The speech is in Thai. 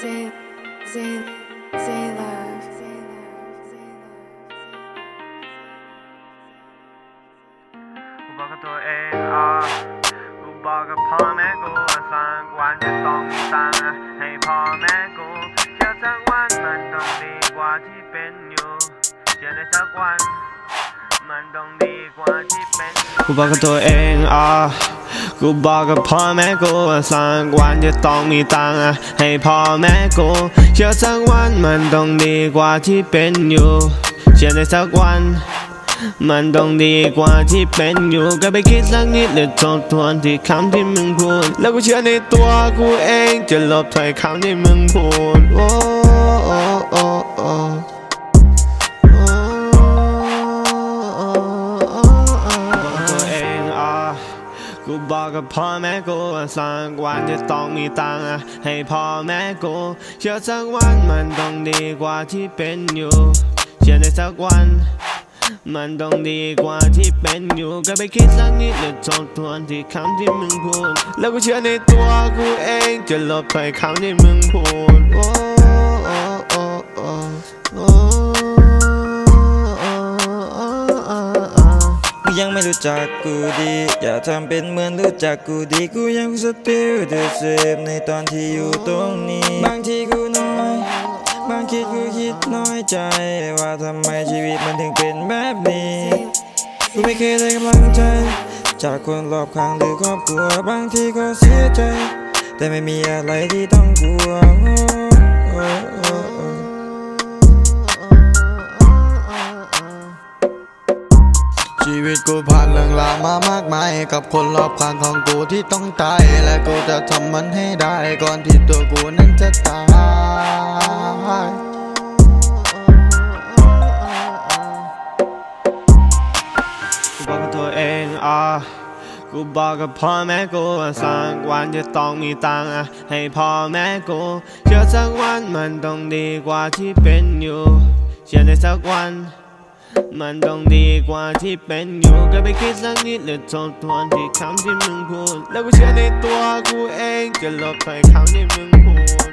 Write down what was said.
Zay, Zay, Zay love. กูบอกกับตัวเองอะกูบอกกับพ่อแม่กูว่าสักวันจะต้องมีตังค์ให้พ่อแม่กูเชื่อสักวันมันต้องดีกว่าที่เป็นอยู่เชื่อในสักวัน มันต้องดีกว่าที่เป็นอยู่กูบอกกับตัวเองอะ กูบอกกับพ่อแม่กูว่าสักวันจะต้องมีตังค์ให้พ่อแม่กูเชื่อสักวันมันต้องดีกว่าที่เป็นอยู่เชื่อในสักวัน มันต้องดีกว่าที่เป็นอยู่ก็ไปคิดสักนิดและทบทวนที่คำที่มึงพูด แล้วกูเชื่อในตัวกูเองจะลบถ้อยคำที่มึงพูดโอ้ กูบอกกับพ่อแม่กูว่าสักวันจะต้องมีตังค์ให้พ่อแม่กูเชื่อสักวันมันต้องดีกว่าที่เป็นอยู่ เชื่อในสักวัน มันต้องดีกว่าที่เป็นอยู่ก็ไปคิดสักนิดและทบทวนที่คำที่มึงพูด แล้วกูเชื่อในตัวกูเองจะลบถ้อยคำที่มึงพูด ยังไม่รู้จักกูดี อย่าทำเป็นเหมือนรู้จักกูดี กูยัง still the same ในตอนที่อยู่ตรงนี้ บางทีกูน้อย บางทีกูคิดน้อยใจ ว่าทำไมชีวิตมันถึงเป็นแบบนี้ กูไม่เคยได้กำลังใจ จากคนรอบข้างหรือครอบครัว บางทีก็เสียใจ แต่ไม่มีอะไรที่ต้องกลัว วิตกูผ่านเรื่องราวมามากมาย กับคนรอบข้างของกูที่ต้องตาย และกูจะทำมันให้ได้ ก่อนที่ตัวกูนั้นจะตายกูบอกกับตัวเองอะกูบอกกับพ่อแม่กูว่าสักวันจะต้องมีตังค์ให้พ่อแม่กูเชื่อสักวันมันต้องดีกว่าที่เป็นอยู่ เชื่อในสักวัน มันต้องดีกว่าที่เป็นอยู่ก็ไปคิดสักนิดและทบทวนที่คำที่มึงพูด แล้วกูเชื่อในตัวกูเองจะลบถ้อยคำที่มึงพูด